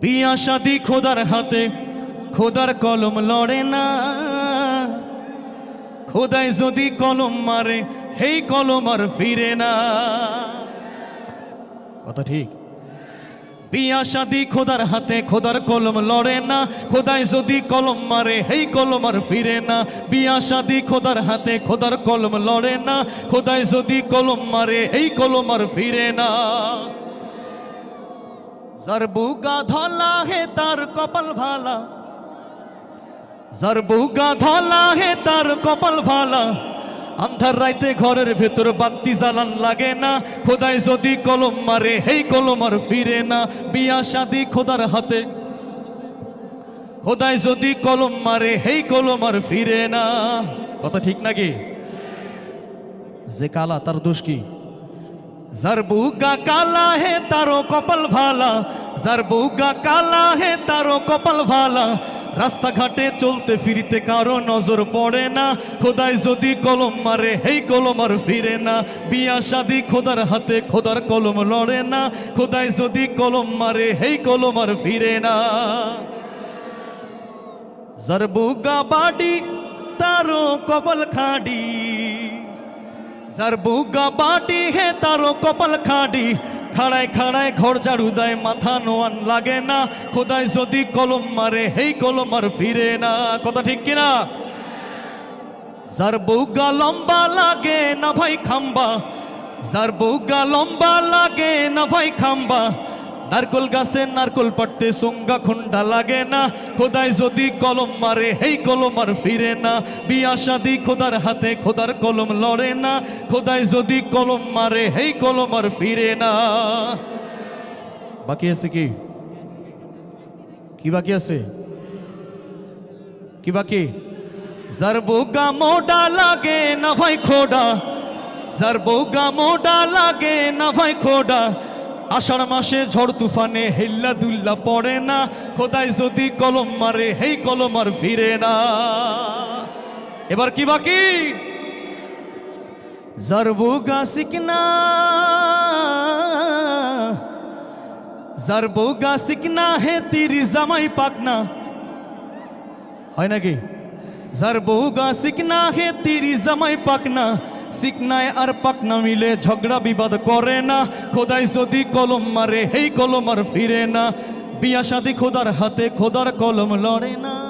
বিয়া শাদি খোদার হাতে, খোদার কলম লড়ে না। খোদায় যদি কলম মারে হেই কলম আর ফিরে না। কথা ঠিক? বিয়া শাদি খোদার হাতে, খোদার কলম লড়ে না। খোদায় যদি কলম মারে হেই কলম আর ফিরে না। বিয়া শাদি খোদার হাতে, খোদার কলম লড়ে না। খোদায় যদি কলম মারে এই কলম আর ফিরে না। যার বুগা ধলা হে তার কপাল ভালা। যার বুগা ধলা হে তার কপাল ভালা। আন্ধার রাইতে ঘরের ভেতর বাতি জ্বালান লাগে না। খোদায় যদি কলম মারে, হেই কলম আর ফিরে না। বিয়া শাদি খোদার হাতে। খোদায় যদি কলম মারে, হেই কলম আর ফিরে না। কথা ঠিক নাকি? যে কালা, তার দোষ কি? যার বুগা কালা হে তারো কপাল ভালা যার বুগা কালা হে তারো কপাল ভালা রাস্তাঘাটে চলতে ফিরিতে কারও নজর পড়ে না খোদায় যদি কলম মারে হেই কলম আর ফিরে না বিয়া শাদি খোদার হাতে খোদার কলম লড়ে না খোদায় যদি কলম মারে হেই কলম আর ফিরে না যার বুগা বাড়ি তারো কপাল খাড়ি যার বুগা বাটি হে তারও কপাল খাডি খাড়ায় খাড়ায় ঘর ঝাড়ু দেয়, মাথা নোয়ান লাগে না। খোদায় যদি কলম মারে, হেই কলম আর ফিরে না। কথা ঠিক কিনা? যার লম্বা লাগে না ভাই খাম্বা। যার লম্বা লাগে না ভাই খাম্বা। নারকল গাছে নারকল পাটতে সঙ্গা খুন্ডা লাগে না। খোদায় যদি কলম মারে, হেই কলম আর ফিরে না। বিয়া শাদি খোদার হাতে খোদার কলম লড়ে না। খোদায় যদি কলম মারে, হেই কলম আর ফিরে না। বাকি আছে কি? কি বাকি আছে? কি বাকি? যার বোগা মোডা লাগে না ভাই খোডা। যার বোগা মোডা লাগে না ভাই খোডা। আষাঢ় মাসে ঝড় তুফানে হেল্লা দুল্লা পড়ে না। খোদায় যদি কলম মারে, হেই কলম আর ফিরে না। এবার কি বাকি? যার বোগা শিকনা যার বোগা শিকনা হে তিরি জামাই পাক না হয় নাকি? যার বউ গা সিকনা হে তিরি জামাই পাকনা। সিকনায় আর পাকনা মিলে ঝগড়া বিবাদ করে না। খোদাই যদি কলম মারে, হেই কলম আর ফিরে না। বিয়া সাদি খোদার হাতে খোদার কলম লড়ে না।